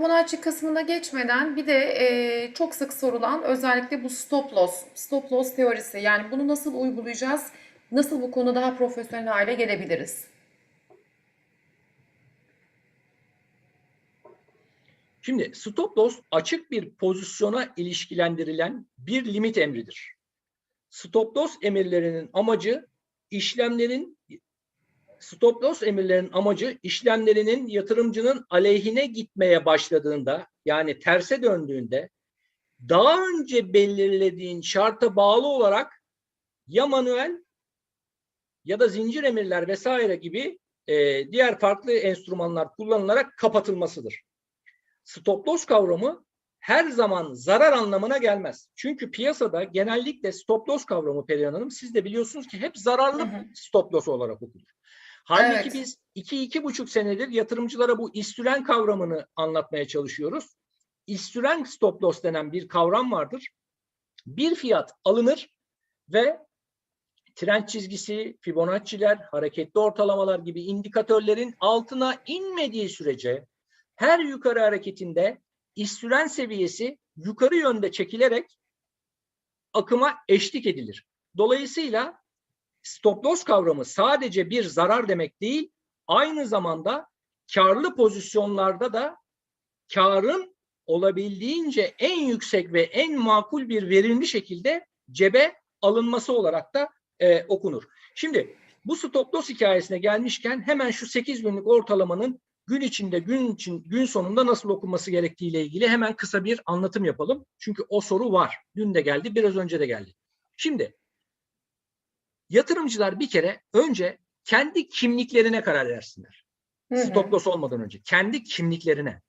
Fibonacci kısmına geçmeden bir de e, çok sık sorulan özellikle bu stop loss, stop loss teorisi. Yani bunu nasıl uygulayacağız? Nasıl bu konuda daha profesyonel hale gelebiliriz? Şimdi stop loss açık bir pozisyona ilişkilendirilen bir limit emridir. Stop loss emirlerinin amacı işlemlerin stop loss emirlerinin amacı işlemlerinin yatırımcının aleyhine gitmeye başladığında yani terse döndüğünde daha önce belirlediğin şarta bağlı olarak ya manuel ya da zincir emirler vesaire gibi e, diğer farklı enstrümanlar kullanılarak kapatılmasıdır. Stop loss kavramı her zaman zarar anlamına gelmez. Çünkü piyasada genellikle stop loss kavramı Perihan Hanım siz de biliyorsunuz ki hep zararlı Hı hı. stop loss olarak okunur. Halbuki Evet. biz iki iki buçuk senedir yatırımcılara bu istüren kavramını anlatmaya çalışıyoruz. İstüren stop loss denen bir kavram vardır. Bir fiyat alınır ve trend çizgisi, Fibonacci'ler, hareketli ortalamalar gibi indikatörlerin altına inmediği sürece her yukarı hareketinde istüren seviyesi yukarı yönde çekilerek akıma eşlik edilir. Dolayısıyla stop loss kavramı sadece bir zarar demek değil, aynı zamanda karlı pozisyonlarda da karın olabildiğince en yüksek ve en makul bir verimli şekilde cebe alınması olarak da e, okunur. Şimdi bu stop loss hikayesine gelmişken hemen şu 8 günlük ortalamanın gün içinde gün için gün sonunda nasıl okunması gerektiğiyle ilgili hemen kısa bir anlatım yapalım. Çünkü o soru var. Dün de geldi, biraz önce de geldi. Şimdi yatırımcılar bir kere önce kendi kimliklerine karar versinler. Stop loss olmadan önce kendi kimliklerine.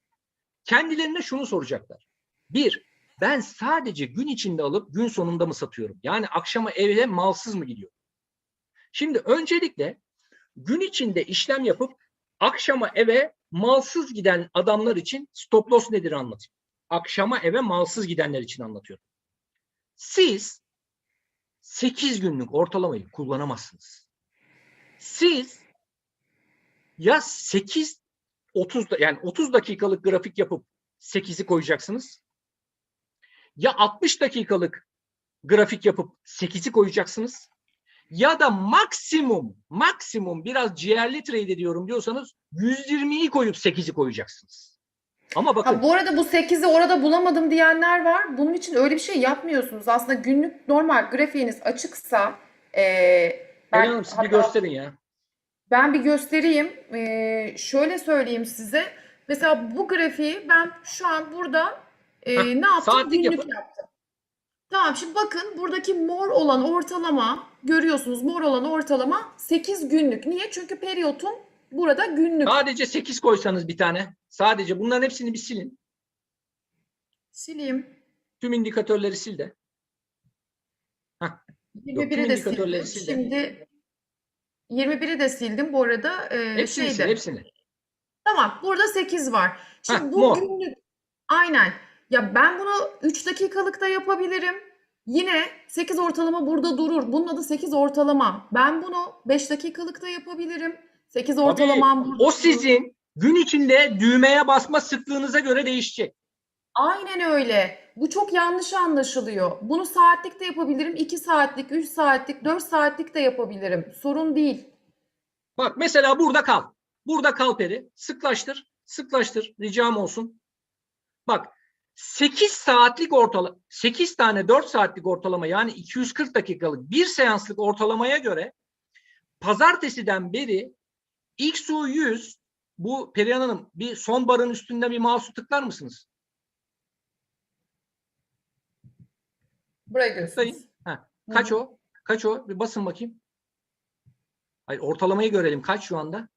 Kendilerine şunu soracaklar. Bir, ben sadece gün içinde alıp gün sonunda mı satıyorum? Yani akşama eve malsız mı gidiyorum? Şimdi öncelikle gün içinde işlem yapıp akşama eve malsız giden adamlar için stop loss nedir anlatayım. Akşama eve malsız gidenler için anlatıyorum. Siz 8 günlük ortalamayı kullanamazsınız. Siz ya 8 30 da- yani 30 dakikalık grafik yapıp 8'i koyacaksınız. Ya 60 dakikalık grafik yapıp 8'i koyacaksınız. Ya da maksimum maksimum biraz ciğerli trade ediyorum diyorsanız 120'yi koyup 8'i koyacaksınız. Ama bakın Ha, bu arada bu 8'i orada bulamadım diyenler var. Bunun için öyle bir şey yapmıyorsunuz. Aslında günlük normal grafiğiniz açıksa e, ben, Hanım siz bir gösterin ya. ben bir göstereyim. E, şöyle söyleyeyim size. Mesela bu grafiği ben şu an burada e, Hah, ne yaptım? saatlik Günlük yapın. yaptım. Tamam şimdi bakın buradaki mor olan ortalama görüyorsunuz mor olan ortalama 8 günlük. Niye? Çünkü periyotun burada günlük. Sadece 8 koysanız bir tane. Sadece bunların hepsini bir silin. Sileyim. Tüm indikatörleri sil de. 21'i de indikatörleri sildim. sil de. Şimdi 21'i de sildim bu arada. Ee, hepsini sil, şeyde. hepsini. Tamam burada 8 var. Şimdi Heh, bu mor. günlük aynen. Ya ben bunu 3 dakikalık da yapabilirim. Yine 8 ortalama burada durur. Bunun adı 8 ortalama. Ben bunu 5 dakikalık da yapabilirim. 8 Tabii, ortalamam burada o sizin gün içinde düğmeye basma sıklığınıza göre değişecek. Aynen öyle. Bu çok yanlış anlaşılıyor. Bunu saatlik de yapabilirim. 2 saatlik, 3 saatlik, 4 saatlik de yapabilirim. Sorun değil. Bak mesela burada kal. Burada kal peri. Sıklaştır. Sıklaştır. Ricam olsun. Bak 8 saatlik ortalama 8 tane 4 saatlik ortalama yani 240 dakikalık bir seanslık ortalamaya göre pazartesiden beri XU 100 bu Perihan Hanım bir son barın üstünde bir mouse'u tıklar mısınız? Buraya Sayın. göstereyim. Ha, kaç o? Kaç o? Bir basın bakayım. Hayır ortalamayı görelim. Kaç şu anda?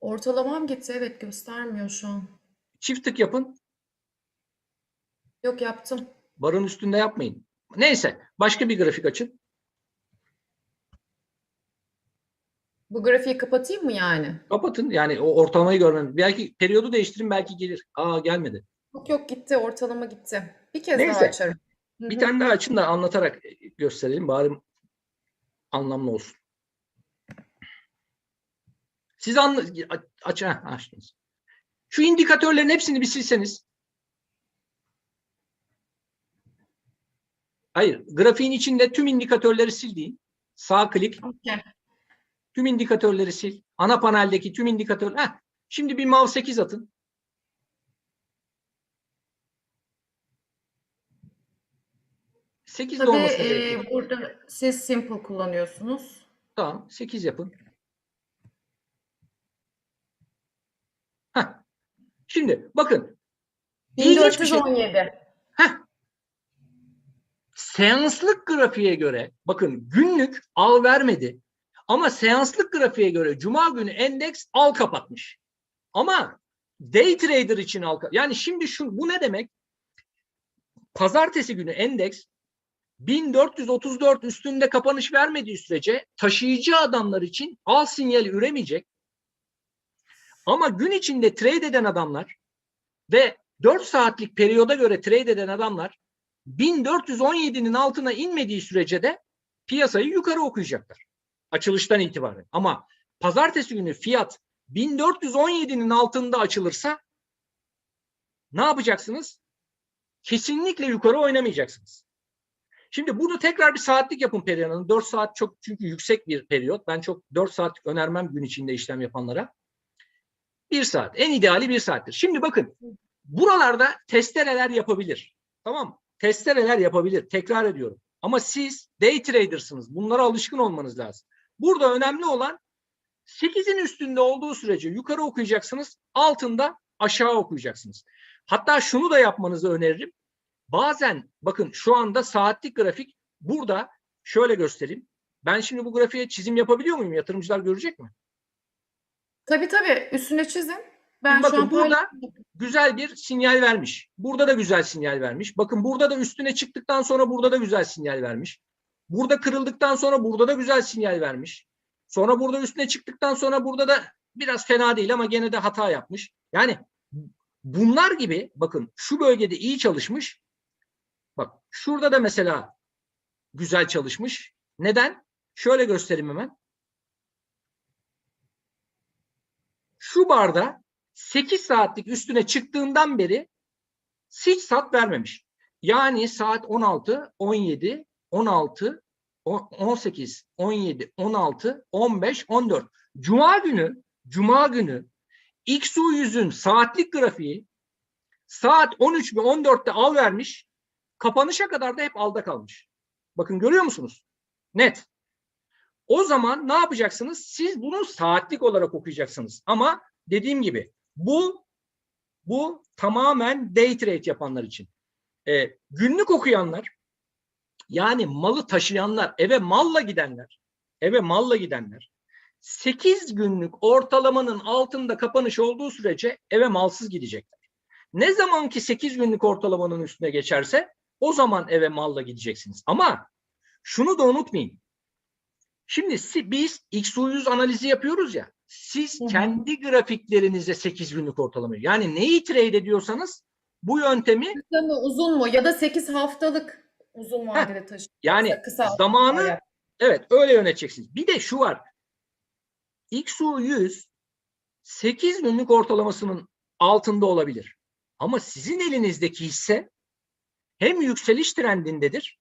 Ortalamam gitti. Evet göstermiyor şu an. Çift tık yapın. Yok yaptım. Barın üstünde yapmayın. Neyse başka bir grafik açın. Bu grafiği kapatayım mı yani? Kapatın yani o ortalamayı görmem. Belki periyodu değiştirin belki gelir. Aa gelmedi. Yok yok gitti. Ortalama gitti. Bir kez Neyse. daha açarım. Bir tane daha açın da anlatarak gösterelim. Bari anlamlı olsun. Siz anla aç ha, açtınız. Şu indikatörlerin hepsini bir silseniz. Hayır, grafiğin içinde tüm indikatörleri sil deyin. Sağ klik, Okey. Tüm indikatörleri sil. Ana paneldeki tüm indikatör. Heh, şimdi bir mouse 8 atın. Sekiz Tabii olmasına e, burada siz simple kullanıyorsunuz. Tamam, 8 yapın. Heh. Şimdi bakın. İlginç bir şey. 1417. Heh. Seanslık grafiğe göre bakın günlük al vermedi. Ama seanslık grafiğe göre cuma günü endeks al kapatmış. Ama day trader için al yani şimdi şu bu ne demek? Pazartesi günü endeks 1434 üstünde kapanış vermediği sürece taşıyıcı adamlar için al sinyali üremeyecek. Ama gün içinde trade eden adamlar ve 4 saatlik periyoda göre trade eden adamlar 1417'nin altına inmediği sürece de piyasayı yukarı okuyacaklar. Açılıştan itibaren. Ama pazartesi günü fiyat 1417'nin altında açılırsa ne yapacaksınız? Kesinlikle yukarı oynamayacaksınız. Şimdi bunu tekrar bir saatlik yapın Perihan Hanım. 4 saat çok çünkü yüksek bir periyot. Ben çok 4 saatlik önermem gün içinde işlem yapanlara. 1 saat. En ideali 1 saattir. Şimdi bakın. Buralarda testereler yapabilir. Tamam mı? Testereler yapabilir. Tekrar ediyorum. Ama siz day trader'sınız. Bunlara alışkın olmanız lazım. Burada önemli olan 8'in üstünde olduğu sürece yukarı okuyacaksınız. Altında aşağı okuyacaksınız. Hatta şunu da yapmanızı öneririm. Bazen bakın şu anda saatlik grafik burada şöyle göstereyim. Ben şimdi bu grafiğe çizim yapabiliyor muyum? Yatırımcılar görecek mi? Tabii tabii üstüne çizin. Ben bakın şu an burada- güzel bir sinyal vermiş. Burada da güzel sinyal vermiş. Bakın burada da üstüne çıktıktan sonra burada da güzel sinyal vermiş. Burada kırıldıktan sonra burada da güzel sinyal vermiş. Sonra burada üstüne çıktıktan sonra burada da biraz fena değil ama gene de hata yapmış. Yani bunlar gibi bakın şu bölgede iyi çalışmış. Bak şurada da mesela güzel çalışmış. Neden? Şöyle göstereyim hemen. Şu barda 8 saatlik üstüne çıktığından beri hiç sat vermemiş. Yani saat 16, 17, 16, on- 18, 17, 16, 15, 14. Cuma günü, Cuma günü XU100'ün saatlik grafiği saat 13 ve 14'te al vermiş. Kapanışa kadar da hep alda kalmış. Bakın görüyor musunuz? Net. O zaman ne yapacaksınız? Siz bunu saatlik olarak okuyacaksınız. Ama dediğim gibi bu bu tamamen day trade yapanlar için. Ee, günlük okuyanlar yani malı taşıyanlar, eve malla gidenler, eve malla gidenler 8 günlük ortalamanın altında kapanış olduğu sürece eve malsız gidecekler. Ne zaman ki 8 günlük ortalamanın üstüne geçerse o zaman eve malla gideceksiniz. Ama şunu da unutmayın. Şimdi biz XU100 analizi yapıyoruz ya. Siz kendi grafiklerinize 8 günlük ortalamayı yani neyi trade ediyorsanız bu yöntemi Kısa mı uzun mu ya da 8 haftalık uzun vadeli taşı. yani kısa zamanı vadeli. evet öyle yöneteceksiniz. Bir de şu var. XU100 8 günlük ortalamasının altında olabilir. Ama sizin elinizdeki hisse hem yükseliş trendindedir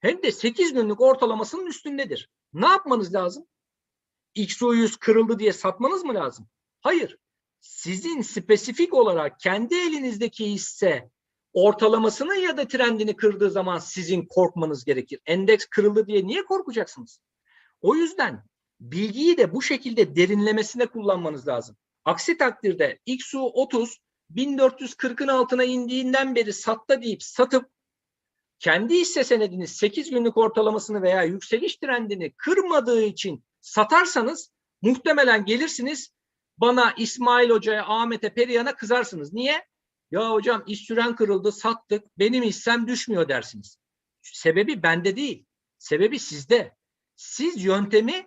hem de 8 günlük ortalamasının üstündedir. Ne yapmanız lazım? XU100 kırıldı diye satmanız mı lazım? Hayır. Sizin spesifik olarak kendi elinizdeki hisse ortalamasını ya da trendini kırdığı zaman sizin korkmanız gerekir. Endeks kırıldı diye niye korkacaksınız? O yüzden bilgiyi de bu şekilde derinlemesine kullanmanız lazım. Aksi takdirde XU 30 1440'ın altına indiğinden beri satta deyip satıp kendi hisse senediniz 8 günlük ortalamasını veya yükseliş trendini kırmadığı için satarsanız muhtemelen gelirsiniz bana İsmail Hoca'ya, Ahmet'e, Perihan'a kızarsınız. Niye? Ya hocam iş süren kırıldı, sattık, benim hissem düşmüyor dersiniz. Sebebi bende değil. Sebebi sizde. Siz yöntemi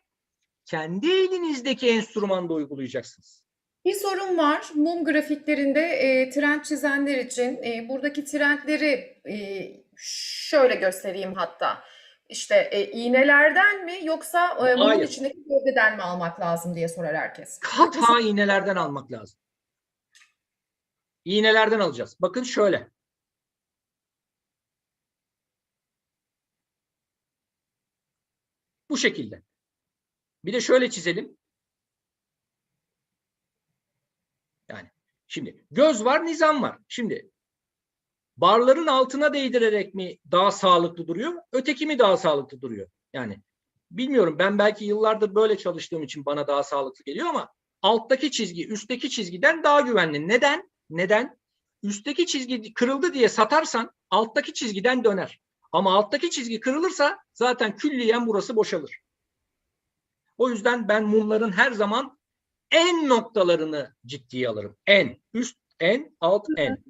kendi elinizdeki enstrümanda uygulayacaksınız. Bir sorun var. Mum grafiklerinde e, trend çizenler için e, buradaki trendleri e, şöyle göstereyim hatta. İşte e, iğnelerden mi yoksa e, mumun Hayır. içindeki gövdeden mi almak lazım diye sorar herkes. Kat ha iğnelerden almak lazım. İğnelerden alacağız. Bakın şöyle. Bu şekilde. Bir de şöyle çizelim. Yani şimdi göz var, nizam var. Şimdi barların altına değdirerek mi daha sağlıklı duruyor, öteki mi daha sağlıklı duruyor? Yani bilmiyorum ben belki yıllardır böyle çalıştığım için bana daha sağlıklı geliyor ama alttaki çizgi üstteki çizgiden daha güvenli. Neden? Neden? Üstteki çizgi kırıldı diye satarsan alttaki çizgiden döner. Ama alttaki çizgi kırılırsa zaten külliyen burası boşalır. O yüzden ben mumların her zaman en noktalarını ciddiye alırım. En, üst, en, alt, en.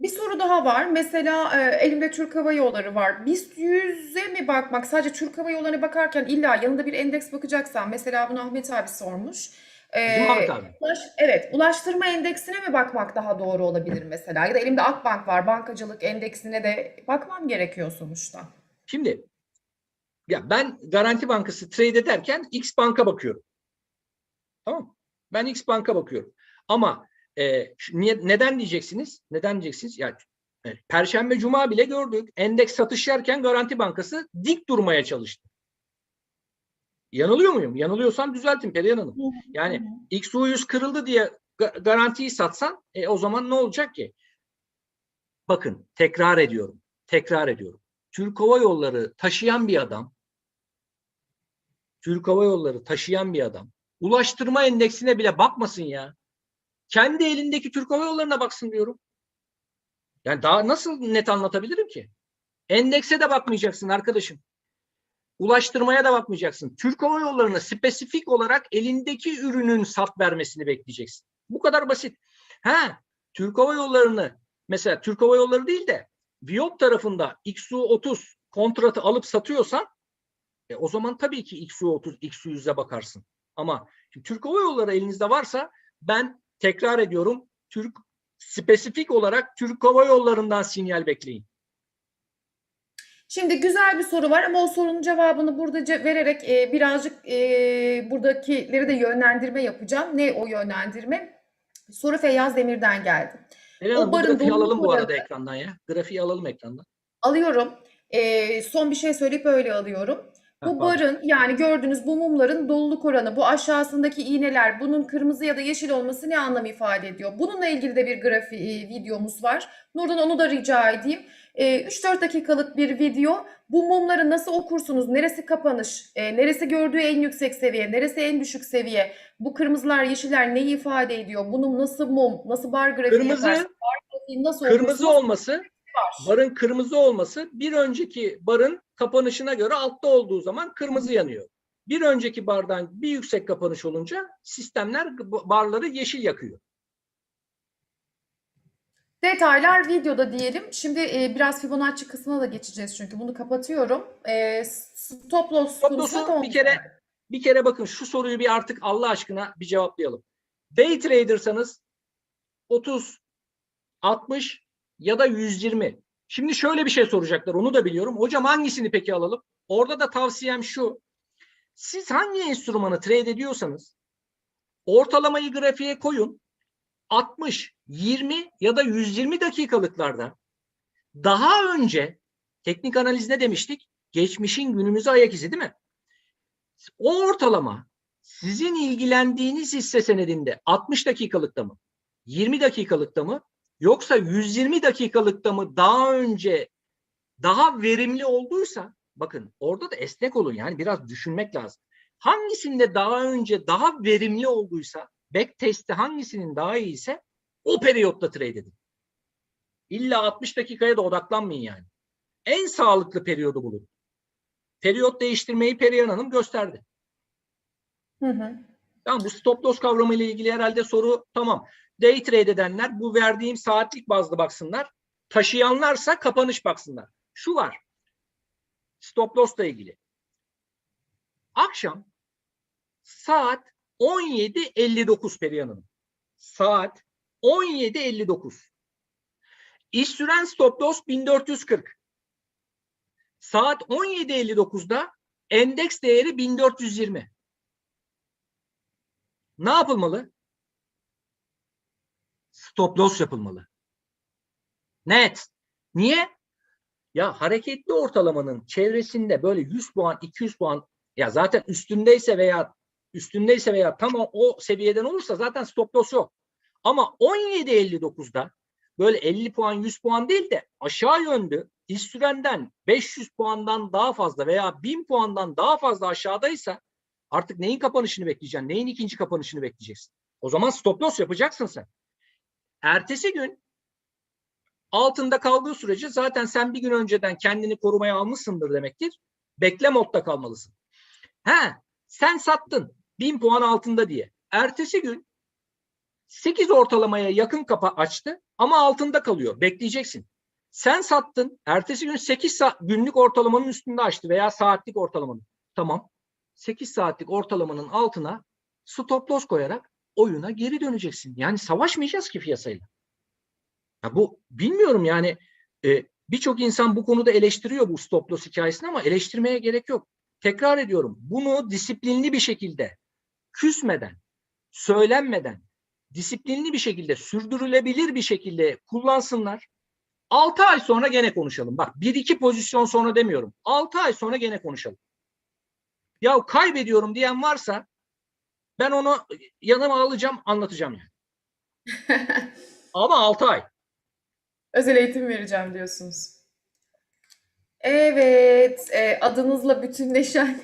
Bir soru daha var. Mesela e, elimde Türk Hava Yolları var. BIST 100'e mi bakmak? Sadece Türk Hava Yolları'na bakarken illa yanında bir endeks bakacaksan. Mesela bunu Ahmet abi sormuş. Ulaş- evet, ulaştırma endeksine mi bakmak daha doğru olabilir mesela? Ya da elimde Akbank var. Bankacılık endeksine de bakmam gerekiyor sonuçta. Şimdi ya ben Garanti Bankası trade ederken X banka bakıyorum. Tamam? Ben X banka bakıyorum. Ama e, niye, neden diyeceksiniz? Neden diyeceksiniz? Yani e, Perşembe Cuma bile gördük. Endeks satış yerken Garanti Bankası dik durmaya çalıştı. Yanılıyor muyum? Yanılıyorsam düzeltin Perihan Hanım. Yani XU 100 kırıldı diye ga- garantiyi satsan e, o zaman ne olacak ki? Bakın tekrar ediyorum. Tekrar ediyorum. Türk Hava Yolları taşıyan bir adam Türk Hava Yolları taşıyan bir adam ulaştırma endeksine bile bakmasın ya. Kendi elindeki Türk Hava Yolları'na baksın diyorum. Yani daha nasıl net anlatabilirim ki? Endekse de bakmayacaksın arkadaşım. Ulaştırmaya da bakmayacaksın. Türk Hava Yolları'na spesifik olarak elindeki ürünün sat vermesini bekleyeceksin. Bu kadar basit. Ha, Türk Hava Yolları'nı mesela Türk Hava Yolları değil de Viyop tarafında XU30 kontratı alıp satıyorsan e, o zaman tabii ki XU30, XU100'e bakarsın. Ama şimdi Türk Hava Yolları elinizde varsa ben tekrar ediyorum Türk spesifik olarak Türk Hava Yolları'ndan sinyal bekleyin. Şimdi güzel bir soru var ama o sorunun cevabını burada vererek e, birazcık e, buradakileri de yönlendirme yapacağım. Ne o yönlendirme? Soru Feyyaz Demir'den geldi. Eren O Hanım grafiği alalım bu arada ekrandan ya. Grafiği alalım ekrandan. Alıyorum. E, son bir şey söyleyip öyle alıyorum. Bu barın yani gördüğünüz bu mumların doluluk oranı, bu aşağısındaki iğneler, bunun kırmızı ya da yeşil olması ne anlam ifade ediyor? Bununla ilgili de bir grafiği videomuz var. Nurdan onu da rica edeyim. E, 3-4 dakikalık bir video. Bu mumları nasıl okursunuz? Neresi kapanış? E, neresi gördüğü en yüksek seviye? Neresi en düşük seviye? Bu kırmızılar, yeşiller neyi ifade ediyor? Bunun nasıl mum, nasıl bar grafiği Kırmızı- yaparsın? Bar grafiği nasıl Kırmızı okursunuz? olması, var. barın kırmızı olması bir önceki barın kapanışına göre altta olduğu zaman kırmızı yanıyor. Bir önceki bardan bir yüksek kapanış olunca sistemler barları yeşil yakıyor. Detaylar videoda diyelim. Şimdi e, biraz Fibonacci kısmına da geçeceğiz çünkü bunu kapatıyorum. E, stop loss Stop loss'u tamam. bir kere bir kere bakın şu soruyu bir artık Allah aşkına bir cevaplayalım. Day trader'sanız 30, 60 ya da 120. Şimdi şöyle bir şey soracaklar onu da biliyorum. Hocam hangisini peki alalım? Orada da tavsiyem şu. Siz hangi enstrümanı trade ediyorsanız ortalamayı grafiğe koyun. 60, 20 ya da 120 dakikalıklarda daha önce teknik analiz ne demiştik? Geçmişin günümüze ayak izi değil mi? O ortalama sizin ilgilendiğiniz hisse senedinde 60 dakikalıkta mı? 20 dakikalıkta mı? Yoksa 120 dakikalıkta mı daha önce daha verimli olduysa bakın orada da esnek olun yani biraz düşünmek lazım. Hangisinde daha önce daha verimli olduysa back testi hangisinin daha iyiyse o periyotta trade edin. İlla 60 dakikaya da odaklanmayın yani. En sağlıklı periyodu bulun. Periyot değiştirmeyi Perihan Hanım gösterdi. Hı hı. Tamam bu stop loss kavramı ile ilgili herhalde soru tamam. Day trade edenler bu verdiğim saatlik bazlı baksınlar. Taşıyanlarsa kapanış baksınlar. Şu var. Stop loss ile ilgili. Akşam saat 17.59 Perihan Hanım. Saat 17.59. İş süren stop loss 1440. Saat 17.59'da endeks değeri 1420. Ne yapılmalı? stop loss yapılmalı. Net. Niye? Ya hareketli ortalamanın çevresinde böyle 100 puan, 200 puan ya zaten üstündeyse veya üstündeyse veya tam o, seviyeden olursa zaten stop loss yok. Ama 17.59'da böyle 50 puan 100 puan değil de aşağı yönlü istürenden 500 puandan daha fazla veya 1000 puandan daha fazla aşağıdaysa artık neyin kapanışını bekleyeceksin? Neyin ikinci kapanışını bekleyeceksin? O zaman stop loss yapacaksın sen. Ertesi gün altında kaldığı sürece zaten sen bir gün önceden kendini korumaya almışsındır demektir. Bekle modda kalmalısın. He, sen sattın 1000 puan altında diye. Ertesi gün 8 ortalamaya yakın kapa açtı ama altında kalıyor. Bekleyeceksin. Sen sattın. Ertesi gün 8 saat günlük ortalamanın üstünde açtı veya saatlik ortalamanın. Tamam. 8 saatlik ortalamanın altına stop loss koyarak oyuna geri döneceksin. Yani savaşmayacağız ki piyasayla. Ya bu bilmiyorum yani e, birçok insan bu konuda eleştiriyor bu stop loss hikayesini ama eleştirmeye gerek yok. Tekrar ediyorum. Bunu disiplinli bir şekilde küsmeden, söylenmeden, disiplinli bir şekilde, sürdürülebilir bir şekilde kullansınlar. 6 ay sonra gene konuşalım. Bak 1-2 pozisyon sonra demiyorum. 6 ay sonra gene konuşalım. Ya kaybediyorum diyen varsa ben onu yanıma alacağım, anlatacağım yani. Ama 6 ay. Özel eğitim vereceğim diyorsunuz. Evet, e, adınızla bütünleşen